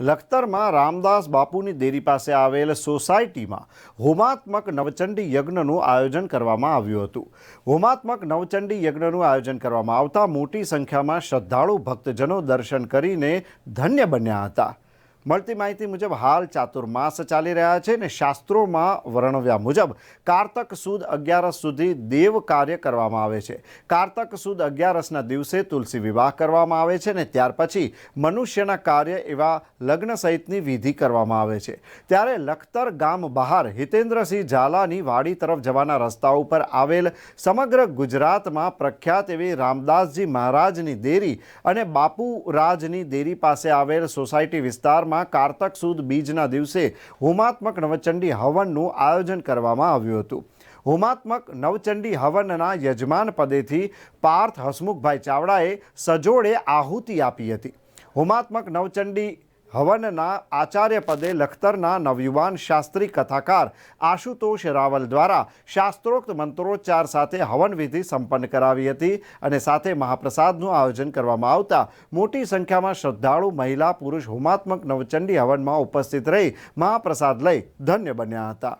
લખતરમાં રામદાસ બાપુની દેરી પાસે આવેલ સોસાયટીમાં હોમાત્મક નવચંડી યજ્ઞનું આયોજન કરવામાં આવ્યું હતું. હોમાત્મક નવચંડી યજ્ઞનું આયોજન કરવામાં આવતા મોટી સંખ્યામાં શ્રદ્ધાળુ ભક્તજનો દર્શન કરીને ધન્ય બન્યા હતા. મળતી માહિતી મુજબ હાલ ચાતુર્માસ ચાલી રહ્યા છે ને શાસ્ત્રોમાં વર્ણવ્યા મુજબ કારતક સુદ અગિયારસ સુધી દેવ કાર્ય કરવામાં આવે છે. કારતક સુદ અગિયારસના દિવસે તુલસી વિવાહ કરવામાં આવે છે ને ત્યાર પછી મનુષ્યના કાર્ય એવા લગ્ન સહિતની વિધિ કરવામાં આવે છે. ત્યારે લખતર ગામ બહાર હિતેન્દ્રસિંહ ઝાલાની વાડી તરફ જવાના રસ્તા ઉપર આવેલ સમગ્ર ગુજરાતમાં પ્રખ્યાત એવી રામદાસજી મહારાજની દેરી અને બાપુ રાજની દેરી પાસે આવેલ સોસાયટી વિસ્તારમાં કારતક સુદ બીજના દિવસે હોમાત્મક નવચંડી હવનનું આયોજન કરવામાં આવ્યું હતું. હોમાત્મક નવચંડી હવનના યજમાન પદેથી પાર્થ હસમુખભાઈ ચાવડાએ સજોડે આહુતિ આપી હતી. હોમાત્મક નવચંડી હવનના આચાર્ય પદે લખતરના નવયુવાન શાસ્ત્રી કથાકાર આશુતોષ રાવલ દ્વારા શાસ્ત્રોક્ત મંત્રોચ્ચાર સાથે હવન વિધિ સંપન્ન કરાવી હતી અને સાથે મહાપ્રસાદનું આયોજન કરવામાં આવતા મોટી સંખ્યામાં શ્રદ્ધાળુ મહિલા પુરુષ હોમાત્મક નવચંડી હવનમાં ઉપસ્થિત રહી મહાપ્રસાદ લઈ ધન્ય બન્યા હતા.